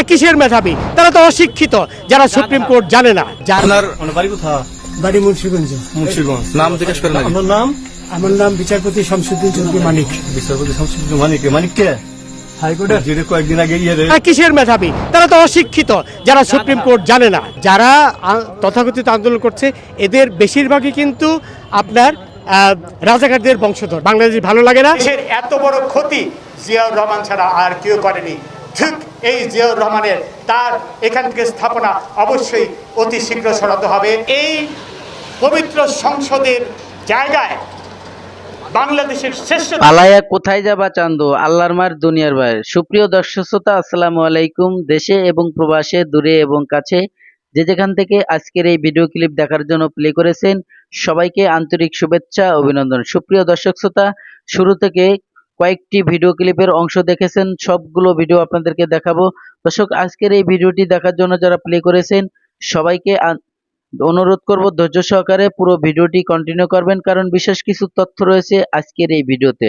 তারা কিসের মেধাবী? তারা তো অশিক্ষিত যারা সুপ্রিম কোর্ট জানে না। যার বাড়ি কোথায়? বাড়ি মুন্সিগঞ্জ। মুন্সিগঞ্জ। নাম জিজ্ঞেস করেন আগে। আমার নাম? আমার নাম বিচারপতি শামসুদ্দিন চৌধুরী মানিক। বিচারপতি শামসুদ্দিন মানিক। মানিক কে? কয়েকদিন আগে ইয়ে তারা কিসের মেধাবী? তারা তো অশিক্ষিত যারা সুপ্রিম কোর্ট জানে না। যারা তথাকথিত আন্দোলন করছে এদের বেশিরভাগই কিন্তু আপনার আহ, রাজাকারদের বংশধর। বাংলাদেশ ভালো লাগে না। এত বড় ক্ষতি জিয়াউর রহমান ছাড়া আর কেউ করেনি। ঠিক এই জিয়াউর রহমানের তার এখান থেকে স্থাপনা অবশ্যই অতি শীঘ্র সরাতে হবে। এই পবিত্র সংসদের জায়গায় পালায়া কোথায় যাবা আল্লাহর মার দুনিয়ার ভাই সুপ্রিয় দর্শক শ্রোতা, আসসালামু আলাইকুম। দেশে এবং প্রবাসে, দূরে এবং কাছে যে যেখান থেকে আজকের এই ভিডিও ক্লিপ দেখার জন্য প্লে করেছেন, সবাইকে আন্তরিক শুভেচ্ছা, অভিনন্দন। সুপ্রিয় দর্শক শ্রোতা, শুরু থেকে কয়েকটি ভিডিও ক্লিপের অংশ দেখেছেন, সবগুলো ভিডিও আপনাদেরকে দেখাবো। দর্শক, আজকের এই ভিডিওটি দেখার জন্য যারা প্লে করেছেন, সবাইকে অনুরোধ করব, ধৈর্য সহকারে পুরো ভিডিওটি কন্টিনিউ করবেন, কারণ বিশেষ কিছু তথ্য রয়েছে আজকের এই ভিডিওতে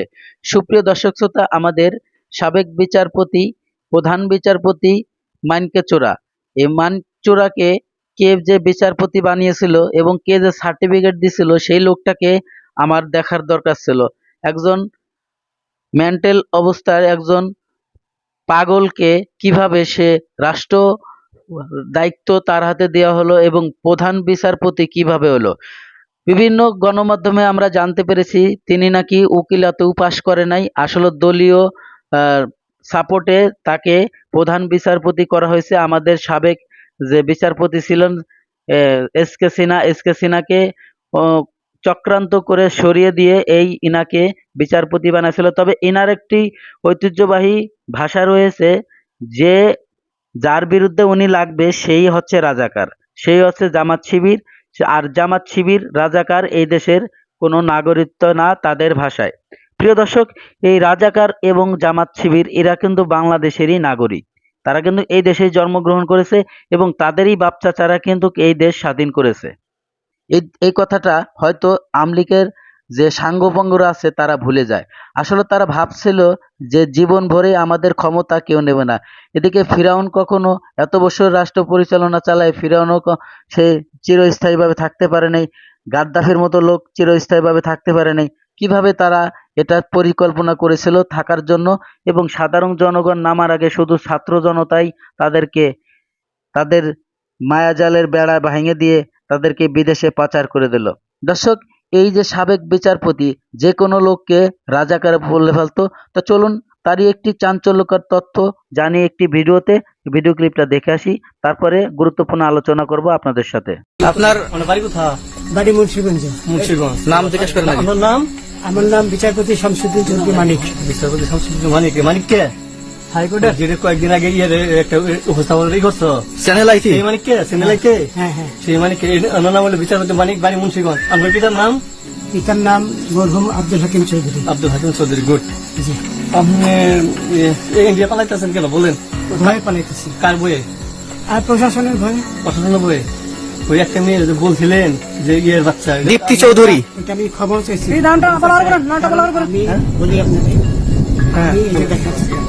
সুপ্রিয় দর্শক শ্রোতা, আমাদের সাবেক বিচারপতি, প্রধান বিচারপতি মানকে চোরা এই মানচোরাকে কে যে বিচারপতি বানিয়েছিল এবং কে যে সার্টিফিকেট দিছিল, সেই লোকটাকে আমার দেখার দরকার ছিল। একজন মেন্টাল অবস্থার একজন পাগলকে কীভাবে সে রাষ্ট্র দায়িত্ব তার হাতে দেওয়া হলো এবং প্রধান বিচারপতি কীভাবে হলো? বিভিন্ন গণমাধ্যমে আমরা জানতে পেরেছি, তিনি নাকি উকিলাতেও পাশ করে নাই। আসলে দলীয় সাপোর্টে তাকে প্রধান বিচারপতি করা হয়েছে। আমাদের সাবেক যে বিচারপতি ছিলেন S K Sinha, S K সিনহাকে চক্রান্ত করে সরিয়ে দিয়ে এই ইনাকে বিচারপতি বানাইছিল। তবে ইনার একটি ঐতিহ্যবাহী ভাষা রয়েছে যে যার বিরুদ্ধে উনি লাগবে সেই হচ্ছে রাজাকার। সেই হচ্ছে জামাত শিবির। আর জামাত শিবির, রাজাকার এই দেশের কোনো নাগরিকত্ব না তাদের ভাষায়। প্রিয় দর্শক, এই রাজাকার এবং জামাত শিবির, এরা কিন্তু বাংলাদেশেরই নাগরিক। তারা কিন্তু এই দেশে জন্মগ্রহণ করেছে এবং তাদেরই বাপ চাচারা কিন্তু এই দেশ স্বাধীন করেছে। এই এই কথাটা হয়তো আমলিকের যে সাঙ্গভঙ্গরা আছে তারা ভুলে যায়। আসলে তারা ভাবছিল যে জীবন ভরে আমাদের ক্ষমতা কেউ নেবে না। এদিকে ফিরাউন কখনো এত বছর রাষ্ট্র পরিচালনা চালায়, ফিরাউনও সে চিরস্থায়ীভাবে থাকতে পারে নাই, গাদ্দাফির মতো লোক চিরস্থায়ীভাবে থাকতে পারে নাই। কীভাবে তারা এটা পরিকল্পনা করেছিল থাকার জন্য এবং সাধারণ জনগণ নামার আগে শুধু ছাত্র জনতাই তাদেরকে, তাদের মায়াজালের বেড়া ভেঙে দিয়ে তাদেরকে বিদেশে পাচার করে দিল। দর্শক এই যে সাবেক বিচারপতি যে কোনো লোককে রাজাকার বলে ফেলতো। তো চলুন তারই একটি চাঞ্চল্যকর তথ্য জানিয়ে একটি ভিডিওতে ভিডিও ক্লিপটা দেখে আসি। তারপরে গুরুত্বপূর্ণ আলোচনা করব আপনাদের সাথে। আপনার মানে বাড়ি কোথায়? বাড়ি মুন্সিগঞ্জ। মুন্সিগঞ্জ। নাম জিজ্ঞেস করেন আমার নাম আমার নাম বিচারপতি শামসুদ্দিন চৌধুরী মানিক। বিচারপতি শামসুদ্দিন মানিক। মানিক কে? হাইকোর্টের যেটা কয়েকদিন আগে ইয়ে একটা উপস্থাপন ই করছ? চ্যানেল আইছি সেই মানিক কে? চ্যানেল কে হ্যাঁ হ্যাঁ সেই মানিক কে? ওনার নাম হলো বিচারপতি মানিক বাড়ি মুন্সিগঞ্জ। আপনার পিতার নাম? পিতার নাম মরহুম আব্দুল হাকিম চৌধুরী। আব্দুল হাকিম চৌধুরী গুড। জি। আপনি ইন্ডিয়া পালাইতেছেন কেন? বলেন। ভয়ে পালাইতেছি। কার বইয়ে আর প্রশাসনের ভয়ে? প্রশাসন বইয়ে ওই একটা মেয়ে যে বলছিলেন যে ইয়ের বাচ্চা দীপ্তি চৌধুরী। আমি খবর চাইছি। হ্যাঁ হ্যাঁ। ইয়ে হ্যাঁ,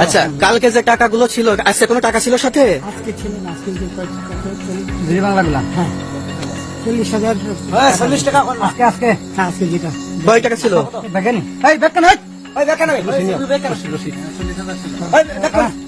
আচ্ছা কালকে যে টাকাগুলো ছিল আজকে কোনো টাকা ছিল সাথে? আজকে ছিল না আজকে যে কয়- কত- চল্লিশ- জি বাংলা গুলা। হ্যাঁ। চল্লিশ হাজার। চল্লিশ টাকা আজকে আজকে। হ্যাঁ আজকে যেটা। কয় টাকা ছিল। দেখেন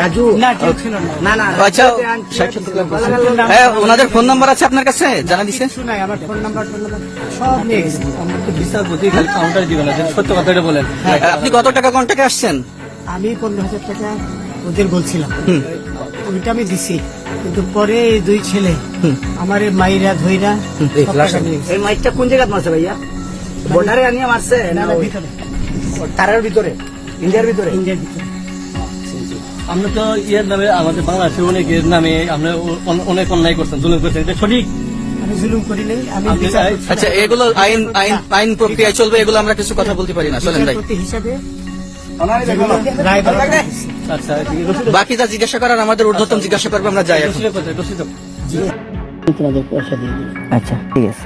রাজু না না। না না আচ্ছা। হ্যাঁ ওনাদের ফোন নাম্বার আছে আপনার কাছে? জানা দিছে? নাই আমার ফোন নাম্বার সব নিয়ে গেছে আমার তো বিচারপতি খালি কাউন্টার দিবে না সত্য কথা এটা বলেন। আপনি কত টাকা কন্টাক্টে আসছেন? আমি পনেরো হাজার টাকা ওদের বলছিলাম। ওইটা আমি দিছি। কিন্তু পরে দুই ছেলে আমার মাইরা ধইরা গেছে। এই মাইকটা কোন জায়গায় মারছে ভাইয়া? বর্ডারে আনিয়ে মারছে না, ভিতরে। তারের ভিতরে? ইন্ডিয়ার ভিতরে? ইন্ডিয়ার ভিতরে। আমরা তো ইয়ের নামে আমাদের বাংলাদেশের অনেকের নামে আমরা অনেক অন্যায় করছেন জুলুম করছেন এটা সঠিক? আমি জুলুম করি নাই আমি আপনি বিচার আই- করছি। আচ্ছা এগুলো আইন আইন আইন প্রক্রিয়ায় চলবে এগুলো আমরা কিছু কথা বলতে পারি না চলেন ভাই। রায় দেওয়া হয়েছে। আচ্ছা ঠিক আছে। বাকি যা জিজ্ঞাসা করার আমাদের ঊর্ধ্বতন জিজ্ঞাসা করবে আমরা যাই আচ্ছা ঠিক আছে।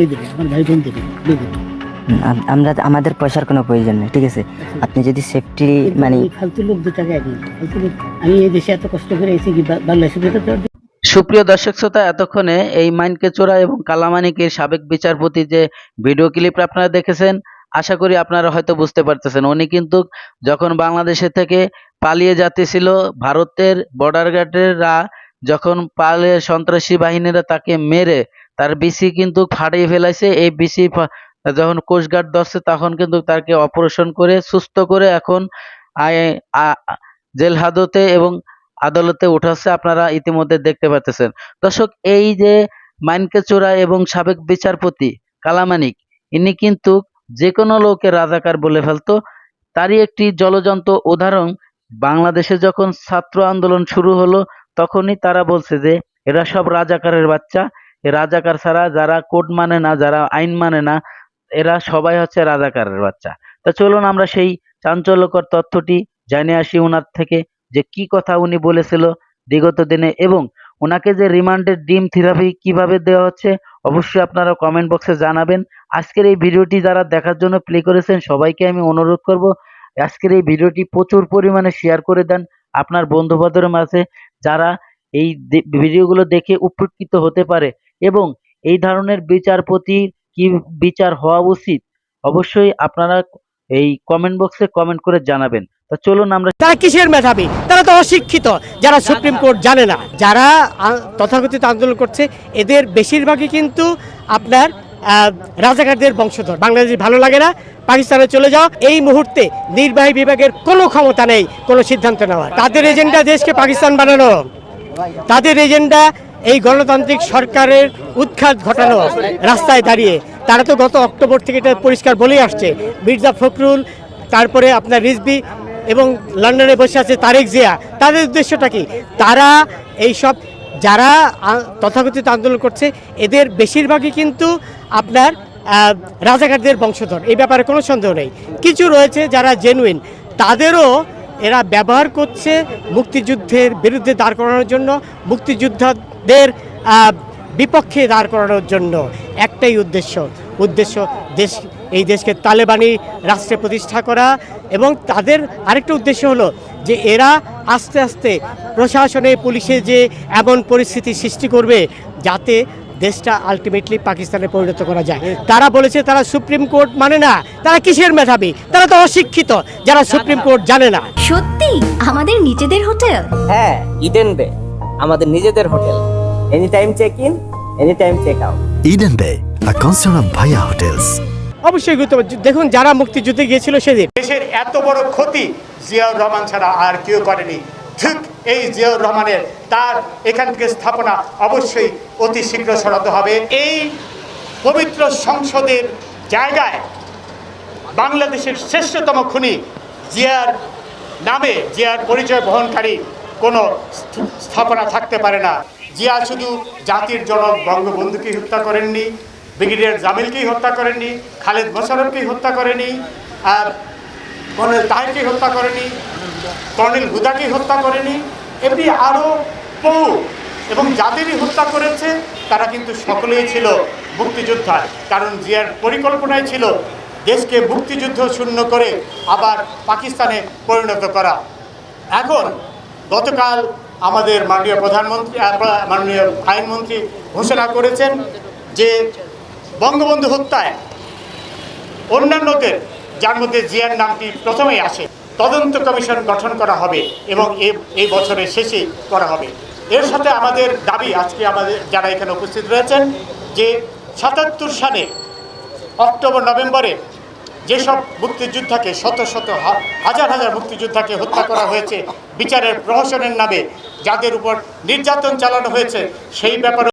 দেবে আমার ভাই বোন দেবে। আমরা আমাদের পয়সার কোনো প্রয়োজন নেই ঠিক আছে? আপনি যদি সেফটি মানে ফালতু লোক দু টাকা একদিন ফালতু লোক আমি এই দেশে এত কষ্ট করে এসে কি বা- তো সুপ্রিয় দর্শক শ্রোতা এতক্ষণে এই মাইনকে চোরা এবং কালামানিকের সাবেক বিচারপতি যে ভিডিও ক্লিপটা আপনারা দেখেছেন আশা করি আপনারা হয়তো বুঝতে পারতেছেন। উনি কিন্তু যখন বাংলাদেশে থেকে পালিয়ে যাতেছিল ভারতের বর্ডার গার্ডেররা যখন পালিয়ে সন্ত্রাসী বাহিনীরা তাকে মেরে তার বিসি কিন্তু ফাটিয়ে ফেলাইছে। এই বিসি যখন কোস্টগার্ড ধরছে, তখন কিন্তু তাকে অপারেশন করে, সুস্থ করে এখন জেল হাজতে এবং আদালতে উঠাচ্ছে। আপনারা ইতিমধ্যে দেখতে পাচ্ছেন দর্শক, এই যে মাইনকে চোরা এবং সাবেক বিচারপতি কালামানিক ইনি কিন্তু যে কোনো লোকে রাজাকার বলে ফেলতো। তারই একটি জলজন্ত উদাহরণ, বাংলাদেশে যখন ছাত্র আন্দোলন শুরু হলো, তখনই তারা বলছে যে, এরা সব রাজাকারের বাচ্চা। রাজাকার ছাড়া যারা কোড মানে না, যারা আইন মানে না এরা সবাই হচ্ছে রাজাকারের বাচ্চা। তা চলুন আমরা সেই চাঞ্চল্যকর তথ্যটি জেনে আসি ওনার থেকে যে কি কথা উনি বলেছিল বিগত দিনে এবং ওনাকে যে রিমান্ডের ডিম থেরাপি কীভাবে দেওয়া হচ্ছে অবশ্যই আপনারা কমেন্ট বক্সে জানাবেন। আজকের এই ভিডিওটি যারা দেখার জন্য প্লে করেছেন সবাইকে আমি অনুরোধ করব, আজকের এই ভিডিওটি প্রচুর পরিমাণে শেয়ার করে দেন আপনার বন্ধু বান্ধবের মাঝে যারা এই ভিডিওগুলো দেখে উপকৃত হতে পারে এবং এই ধরনের বিচারপতির কি বিচার হওয়া উচিত অবশ্যই আপনারা এই কমেন্ট বক্সে কমেন্ট করে জানাবেন। তা চলুন আমরা তারা কিসের মেধাবী? তারা তো অশিক্ষিত যারা সুপ্রিম কোর্ট জানে না। যারা তথাকথিত আন্দোলন করছে এদের বেশিরভাগই কিন্তু আপনার রাজাকারদের বংশধর। বাংলাদেশ ভালো লাগে না পাকিস্তানে চলে যাও। এই মুহূর্তে নির্বাহী বিভাগের কোনো ক্ষমতা নেই কোনো সিদ্ধান্ত নেওয়ার। তাদের এজেন্ডা দেশকে পাকিস্তান বানানো। তাদের এজেন্ডা এই গণতান্ত্রিক সরকারের উৎখাত ঘটানো রাস্তায় দাঁড়িয়ে, তারা তো গত অক্টোবর থেকে এটা পরিষ্কার বলেই আসছে। মির্জা ফখরুল, তারপরে আপনার রিজবি এবং লন্ডনে বসে আছে তারেক জিয়া। তাদের উদ্দেশ্যটা কি? তারা এই সব যারা তথাকথিত আন্দোলন করছে, এদের বেশিরভাগই কিন্তু আপনার রাজাকারদের বংশধর। এই ব্যাপারে কোনো সন্দেহ নেই। কিছু রয়েছে যারা জেনুইন তাদেরও এরা ব্যবহার করছে মুক্তিযুদ্ধের বিরুদ্ধে দাঁড় করানোর জন্য। মুক্তিযোদ্ধাদের আহ, বিপক্ষে দাঁড় করানোর জন্য একটাই উদ্দেশ্য। উদ্দেশ্য দেশ এই দেশকে তালেবানি রাষ্ট্রে প্রতিষ্ঠা করা এবং তাদের আরেকটা উদ্দেশ্য হলো যে এরা আস্তে আস্তে প্রশাসনে পুলিশে যে এমন পরিস্থিতি সৃষ্টি করবে যাতে দেশটা আলটিমেটলি পাকিস্তানে পরিণত করা যায়। তারা বলেছে তারা সুপ্রিম কোর্ট মানে না তারা কিসের মেধাবী? তারা তো অশিক্ষিত যারা সুপ্রিম কোর্ট জানে না। সত্যি? আমাদের নিজেদের হোটেল? হ্যাঁ ইডেন বে আমাদের নিজেদের hotel. Any time check in any time check out Eden Bay, a concern of Bhaya Hotels. অবশ্যই গুরুত্ব দেখুন যারা মুক্তিযুদ্ধে গিয়েছিল সেদিন। দেশের এত বড় ক্ষতি জিয়াউর রহমান ছাড়া আর কেউ করেনি। ঠিক এই জিয়াউর রহমানের তার এখান থেকে স্থাপনা অবশ্যই অতি শীঘ্র সরাতে হবে। এই পবিত্র সংসদের জায়গায় বাংলাদেশের শ্রেষ্ঠতম খুনি জিয়ার নামে জিয়ার পরিচয় বহনকারী কোনো স্থাপনা থাকতে পারে না। জিয়া শুধু জাতির জনক বঙ্গবন্ধুকে হত্যা করেননি, ব্রিগেডিয়ার জামিলকেই হত্যা করেননি, খালেদ মোশারফকেই হত্যা করেনি আর কর্নেল তাহেরকে হত্যা করেনি কর্নেল হুদাকে হত্যা করেনি এমনি আরও বহু। এবং যাদেরই হত্যা করেছে, তারা কিন্তু সকলেই ছিল মুক্তিযোদ্ধা। কারণ জিয়ার পরিকল্পনাই ছিল দেশকে মুক্তিযুদ্ধ শূন্য করে আবার পাকিস্তানে পরিণত করা। এখন গতকাল আমাদের মাননীয় প্রধানমন্ত্রী মাননীয় আইনমন্ত্রী ঘোষণা করেছেন যে বঙ্গবন্ধু হত্যায় অন্যান্যদের যার মধ্যে জিয়ার নামটি প্রথমেই আসে, তদন্ত কমিশন গঠন করা হবে এবং এই বছরের শেষে করা হবে। এর সাথে আমাদের দাবি আজকে আমাদের যারা এখানে উপস্থিত রয়েছেন যে সাতাত্তর সালে অক্টোবর, নভেম্বরে যেসব মুক্তিযোদ্ধাকে শত শত হাজার হাজার মুক্তিযোদ্ধাকে হত্যা করা হয়েছে, বিচারের প্রহসনের নামে যাদের উপর নির্যাতন চালানো হয়েছে, সেই ব্যাপারে